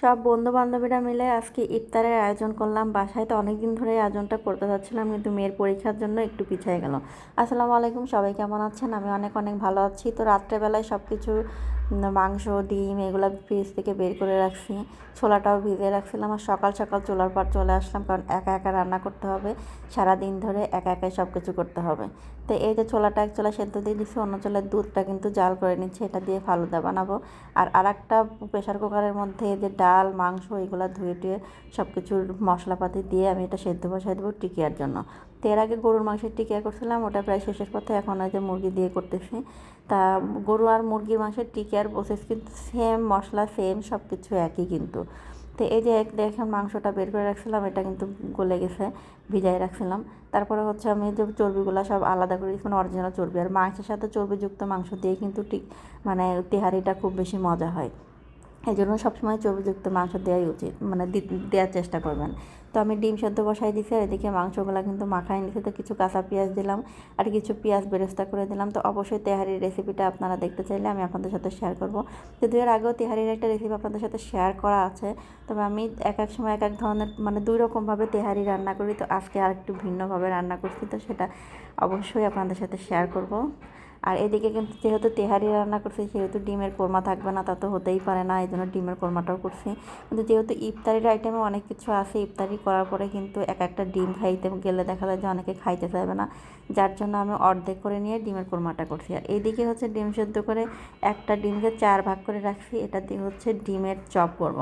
সব বন্ধু বান্ধবীরা মিলে আজকে ইফতারের আয়োজন করলাম। বাসায় তো অনেক দিন ধরে আয়োজনটা করতে যাচ্ছিলাম, কিন্তু মেয়ের পরীক্ষার জন্য একটু পিছিয়ে গেল। আসসালামু আলাইকুম, সবাই কেমন আছেন? আমি অনেক অনেক ভালো আছি। তো রাত্রেবেলায় সব কিছু মাংস, ডিম, এগুলো ফ্রিজ থেকে বের করে রাখছি। ছোলাটাও ভিজিয়ে রাখছিলাম আর সকাল সকাল চোলার পর চলে আসলাম কারণ একা একা রান্না করতে হবে। সারা দিন ধরে একা একাই সব কিছু করতে হবে। তো এই যে ছোলাটা এক চোলা সেদ্ধ দিয়ে দিচ্ছি অন্য চোলার দুধটা কিন্তু জাল করে নিচ্ছি, এটা দিয়ে ফালুদা বানাবো। আর আরেকটা প্রেশার কুকারের মধ্যে যে ডাল, মাংস, এগুলো ধুয়ে টুয়ে সব কিছুর মশলাপাতি দিয়ে আমি এটা সেদ্ধ বসাই দেবো টিকিয়ার জন্য। তো এর আগে গরুর মাংসের টিকিয়া করছিলাম, ওটা প্রায় শেষের পথে এখন যে মুরগি দিয়ে করতেছি। তা গরু আর মুরগির মাংসের টিকিয়ার প্রসেস কিন্তু সেম মশলা সেম সব কিছু একই কিন্তু। তো এই যে এক দেখেন মাংসটা বের করে রাখছিলাম, এটা কিন্তু গলে গেছে, ভিজাই রাখছিলাম। তারপরে হচ্ছে আমি যে চর্বিগুলো সব আলাদা করে দিচ্ছি মানে অরিজিনাল চর্বি। আর মাংসের সাথে চর্বিযুক্ত মাংস দিয়ে কিন্তু ঠিক মানে তেহারিটা খুব বেশি মজা হয়। এই জন্য সবসময় চর্বিযুক্ত মাংস দেওয়াই উচিত মানে দেওয়ার চেষ্টা করবেন। তো আমি ডিম সেদ্ধ বসাই দিছি, আর এদিকে মাংসগুলো কিন্তু মাখাই নিছি। তো কিছু কাঁচা পেঁয়াজ দিলাম, আর কিছু পেঁয়াজ বেরেস্তা করে দিলাম। তো অবশ্যই তেহারির রেসিপিটা আপনারা দেখতে চাইলে আমি আপনাদের সাথে শেয়ার করব। যদিও এর আগেও তেহারির একটা রেসিপি আপনাদের সাথে শেয়ার করা আছে, তবে আমি এক এক সময় এক এক ধরনের মানে দুই রকমভাবে তেহারি রান্না করি। তো আজকে আর একটু ভিন্নভাবে রান্না করছি, তো সেটা অবশ্যই আপনাদের সাথে শেয়ার করব। আর এদিকে কিন্তু যেহেতু তেহারি রান্না করছি, সেহেতু ডিমের কোরমা থাকবে না, তা তো হতেই পারে না, এই জন্য ডিমের কোরমাটাও করছি। কিন্তু যেহেতু ইফতারির আইটেমে অনেক কিছু আছে, ইফতারি করার পরে কিন্তু এক একটা ডিম খাইতে গেলে দেখা যায় যে অনেকে খাইতে চাইবে না। যার জন্য আমি অর্ধেক করে নিয়ে ডিমের কোরমাটা করছি। আর এইদিকে হচ্ছে ডিম সেদ্ধ করে একটা ডিমকে চার ভাগ করে রাখছি এটা দিয়ে হচ্ছে ডিমের চপ করব।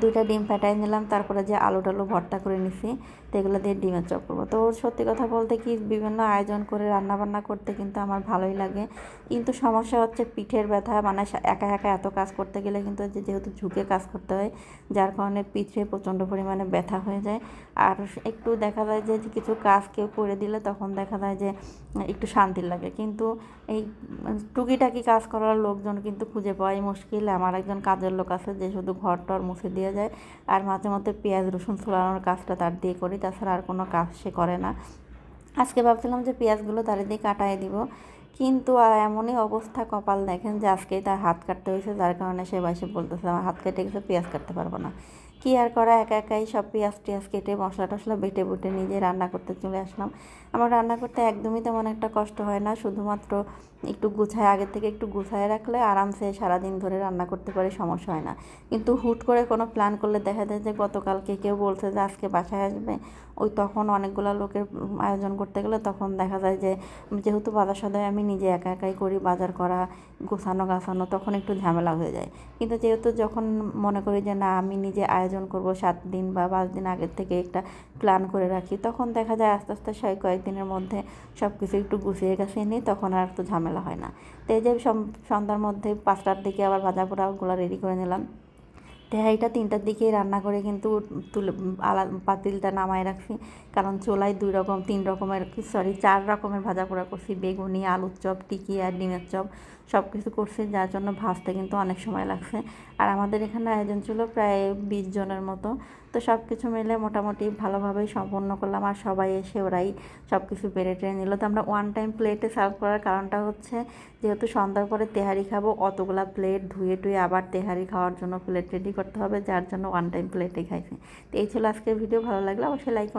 দুইটা ডিম ফাটাই নিলাম, তারপরে যে আলু টালু ভর্তা করে নিছি, তো এগুলো দিয়ে ডিমের চপ করব। তো সত্যি কথা বলতে কি, বিভিন্ন আয়োজন করে রান্না বান্না করতে কিন্তু আমার ভালোই লাগে। কিন্তু সমস্যা হচ্ছে পিঠের ব্যথা মানে একা একা এত কাজ করতে গেলে কিন্তু যেহেতু ঝুঁকে কাজ করতে হয়, যার কারণে পিঠে প্রচণ্ড পরিমাণে ব্যথা হয়ে যায়। আর একটু দেখা যায় যে কিছু কাজ কেউ করে দিলে তখন দেখা যায় যে একটু শান্তির লাগে। কিন্তু এই টুকিটাকি কাজ করার লোকজন কিন্তু খুঁজে পাওয়াই মুশকিল। আমার একজন কাজের লোক আছে যে শুধু ঘর টর মুছে দিয়ে যায়। আর মাঝে মধ্যে পেঁয়াজ, রসুন ছোলানোর কাজটা তার দিয়ে করি, তাছাড়া আর কোনো কাজ সে করে না। আজকে ভাবছিলাম যে পেঁয়াজগুলো তার দিয়ে কাটাই দিব, কিন্তু এমনই অবস্থা কপাল দেখেন যে আজকেই তার হাত কাটতে হয়েছে, যার কারণে সে বাসে বলতেছে, আমার হাত কেটে গেছে, পেঁয়াজ কাটতে পারব না। কি আর করা, একা একাই সব পেঁয়াজ টিয়াজ কেটে, মশলা টশলা বেটে বুটে নিজে রান্না করতে চলে আসলাম। আমার রান্না করতে একদমই তেমন একটা কষ্ট হয় না, শুধুমাত্র একটু গুছায়, আগে থেকে একটু গুছায় রাখলে আরামসে সারাদিন ধরে রান্না করতে পারে, সমস্যা হয় না। কিন্তু হুট করে কোনো প্ল্যান করলে দেখা যায় যে গতকালকে কেউ বলছে যে আজকে বাসায় আসবে। ওই তখন অনেকগুলো লোকের আয়োজন করতে গেলে তখন দেখা যায় যে যেহেতু বাজার সদায় আমি নিজে একা একাই করি, বাজার করা গোছানো গাছানো তখন একটু ঝামেলা হয়ে যায়। কিন্তু যেহেতু যখন মনে করি যে না, আমি নিজে আয়োজন করব, সাত দিন বা পাঁচ দিন আগের থেকে একটা প্ল্যান করে রাখি। তখন দেখা যায় আস্তে আস্তে সেই কয়েকদিনের মধ্যে সব কিছু একটু গুছিয়ে গেছে নিই, তখন আর তো ঝামেলা হয় না। তো এই যে সন্ধ্যার মধ্যে পাঁচটার দিকে আবার ভাজা পোড়াগুলো রেডি করে নিলাম। তেহারিটা তিনটার দিকে রান্না করে কিন্তু তুলে, আলা, পাতিলটা নামায় রাখছি। কারণ চোলায় দুই রকম, তিন রকমের সরি চার রকমের ভাজা পোড়া করছি। বেগুনি, আলুর চপ, টিকি আর ডিমের চপ সব কিছু করছি, যার জন্য ভাজতে কিন্তু অনেক সময় লাগছে। আর আমাদের এখানে আয়োজন ছিল প্রায় বিশ জনের মতো। তো সব কিছু মিলে মোটামুটি ভালোভাবেই সম্পন্ন করলাম আর সবাই এসে ওরাই সব কিছু বেড়ে টেড়ে নিল। তো আমরা ওয়ান টাইম প্লেটে সার্ভ করার কারণটা হচ্ছে যেহেতু সন্ধ্যার পরে তেহারি খাব, অতগুলা প্লেট ধুয়ে টুয়ে আবার তেহারি খাওয়ার জন্য প্লেট রেডি করতে হবে, যার জন্য ওয়ান টাইম প্লেটে খাইছি। তো এই ছিল আজকের ভিডিও ভালো লাগলে অবশ্যই লাইক